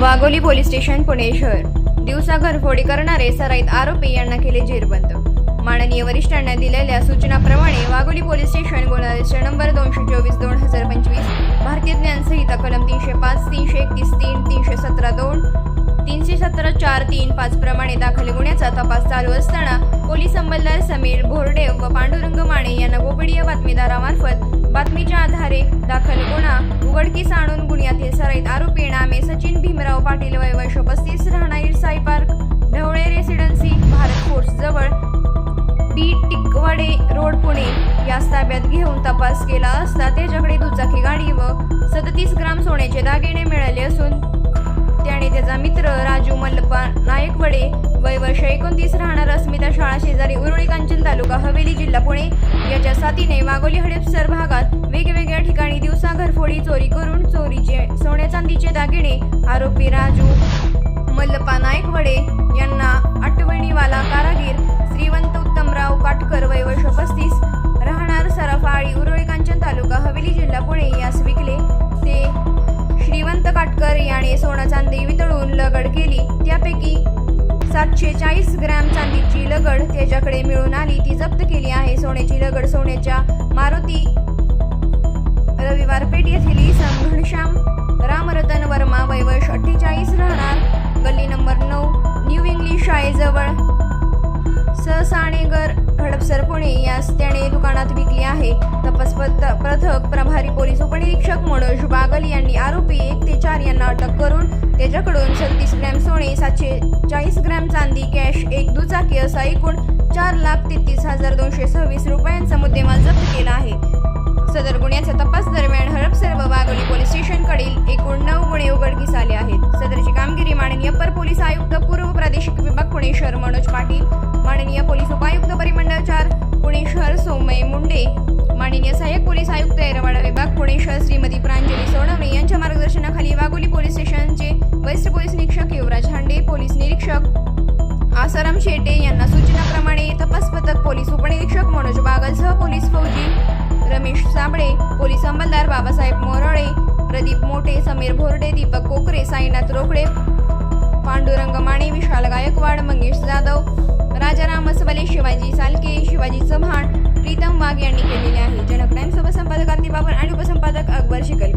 Wagholi police station Pune शहर. दिवसा घरफोडी करणारे सराईत आरोपी यांना केले जेरबंद. माननीय वरिष्ठांना दिलेल्या सूचनाप्रमाणे वाघोली पोलीस स्टेशन गुन्हा रजिस्टर नंबर दोनशे चोवीस दोन हजार पंचवीस भारतीय ज्ञान संहिता कलम तीनशे पाच तीनशे एकतीस तीन तीनशे सतरा दोन तीनशे सतरा चार तीन पाच प्रमाणे दाखल गुन्ह्याचा तपास चालू असताना पोलीस अंमलदार समीर भोरडेव व पांडुरंग माने यांना गोपनीय बातमीदारामार्फत बातमीच्या आधारे दाखल गुन्हा उघडकीस आणून गुन्ह्यातील सराईत आरोपी सचिन भीमराव पाटील वय वर्ष पस्तीस राहणार Sai park Dhawale residency Bharat force जवळ बी टिकवाडे रोड पुणे. या ताब्यात घेऊन तपास केला असता त्याच्याकडे दुचाकी गाडी व सदतीस ग्राम सोन्याचे दागिने मिळाले असून त्याने त्याचा मित्र राजू मल्लप्पा नायकवडे वय वर्ष एकोणतीस राहणार अस्मिता शाळा शेजारी उरुळी कांचन तालुका हवेली जिल्हा पुणे. याच्या साथीने मागोली हडपसर भागात वेगवेगळ्या ठिकाणी दिवसा घरफोडी चोरी करून चोरीचे सोन्या चांदीचे दागिने आरोपी राजू मल्लप्पा नायकवडे यांना आठवणीवाला कारागीर श्रीवंत उत्तमराव काटकर वय वर्ष पस्तीस राहणार सराफाळी उरळी कांचन तालुका हवेली जिल्हा पुणे यास विकले. ते श्रीवंत काटकर याने सोनं चांदी वितळून लगड केली. त्यापैकी सातशे चाळीस ग्रॅम चांदीची लगड त्याच्याकडे मिळून आली. ती जप्त केली आहे. सोन्याची लगड सोन्याच्या मारुती वारपेट येथील इसम घनश्याम रामरतन वर्मा वयवश अठ्ठेचाळीस राहणार. गल्ली नंबर नऊ न्यू इंग्लिश शाळेजवळ ससाणेगर हडपसर पुणे यास त्याने दुकानात विकली आहे. तपास पथक प्रभारी पोलीस उपनिरीक्षक मनोज बागल यांनी आरोपी एक ते चार यांना अटक करून त्याच्याकडून सत्तीस ग्रॅम सोने सातशे चाळीस ग्रॅम चांदी कॅश एक दुचाकी असा एकूण चार लाख तेहतीस हजार दोनशे सव्वीस रुपयांचा मुद्देमाल जप्त केला आहे. पाटील माननीय पोलीस उपायुक्त परिमंडळ चार पुणे शहर सोमय मुंडे माननीय सहाय्यक पोलीस आयुक्त येरवाडा विभाग पुणे शहर श्रीमती प्रांजली सोनवणे यांच्या मार्गदर्शनाखाली वाघोली पोलीस स्टेशनचे वरिष्ठ पोलीस निरीक्षक युवराज हांडे पोलीस निरीक्षक आसाराम शेटे यांना सूचनाप्रमाणे तपास पथक पोलीस उपनिरीक्षक मनोज बागलसह पोलीस फौजी रमेश साबळे पोलीस अंमलदार बाबासाहेब मोरळे प्रदीप मोठे समीर भोरडे दीपक कोकरे साईनाथ रोकडे गायकवाड मंगेश जाधव राजाराम असवले शिवाजी सालके शिवाजी चव्हाण प्रीतम वाघ यांनी केलेले आहे. जनक टाइम्स उपसंपादक कांती बाबर आणि उपसंपादक अकबर शिकले.